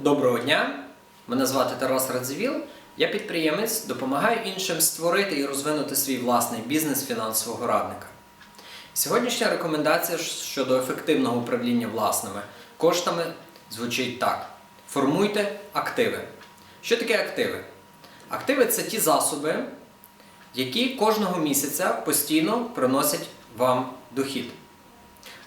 Доброго дня! Мене звати Тарас Радзивіл. Я підприємець, допомагаю іншим створити і розвинути свій власний бізнес фінансового радника. Сьогоднішня рекомендація щодо ефективного управління власними коштами звучить так: формуйте активи. Що таке активи? Активи це ті засоби, які кожного місяця постійно приносять вам дохід.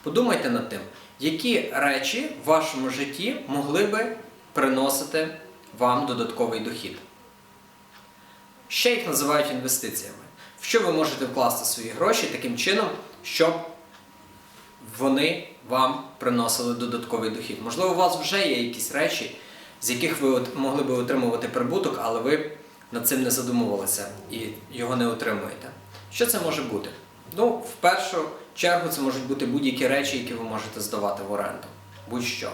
Подумайте над тим, які речі в вашому житті могли би приносити вам додатковий дохід. Ще їх називають інвестиціями. В що ви можете вкласти свої гроші таким чином, щоб вони вам приносили додатковий дохід. Можливо, у вас вже є якісь речі, з яких ви могли би отримувати прибуток, але ви над цим не задумувалися і його не отримуєте. Що це може бути? Ну, в першу чергу, це можуть бути будь-які речі, які ви можете здавати в оренду. Будь-що.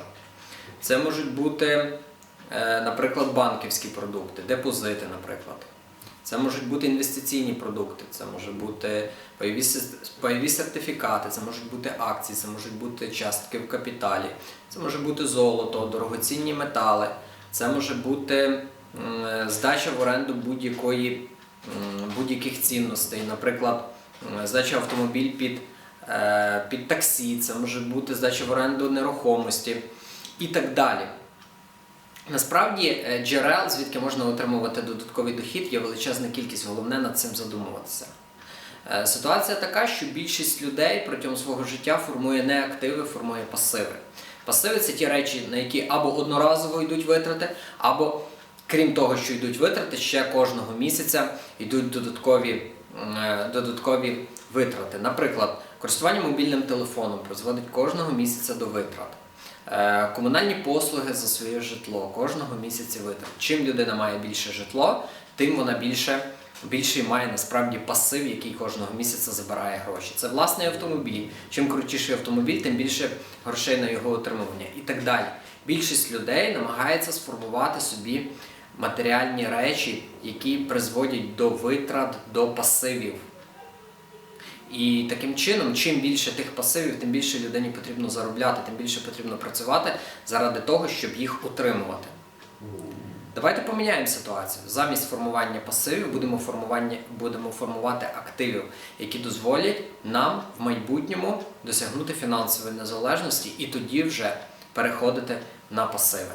Це можуть бути, е, наприклад, банківські продукти, депозити, наприклад. Це можуть бути інвестиційні продукти, це може бути пайові сертифікати, це можуть бути акції, це можуть бути частки в капіталі, це може бути золото, дорогоцінні метали, це може бути здача в оренду будь-якої будь-яких цінностей, наприклад, здача автомобіль під, е, під таксі, це може бути здача в оренду нерухомості і так далі. Насправді е, джерел, звідки можна отримувати додатковий дохід, є величезна кількість, головне над цим задумуватися. Е, Ситуація така, що більшість людей протягом свого життя формує не активи, формує пасиви. Пасиви це ті речі, на які або одноразово йдуть витрати, або крім того, що йдуть витрати, ще кожного місяця йдуть додаткові, е, додаткові витрати. Наприклад, користування мобільним телефоном призводить кожного місяця до витрат. Е, Комунальні послуги за своє житло кожного місяця витрат. Чим людина має більше житло, тим вона більше, більший має насправді пасив, який кожного місяця забирає гроші. Це власний автомобіль. Чим крутіший автомобіль, тим більше грошей на його отримування і так далі. Більшість людей намагається сформувати собі матеріальні речі, які призводять до витрат, до пасивів. І таким чином, чим більше тих пасивів, тим більше людині потрібно заробляти, тим більше потрібно працювати заради того, щоб їх утримувати. Давайте поміняємо ситуацію. Замість формування пасивів будемо, будемо формувати активів, які дозволять нам в майбутньому досягнути фінансової незалежності і тоді вже переходити на пасиви.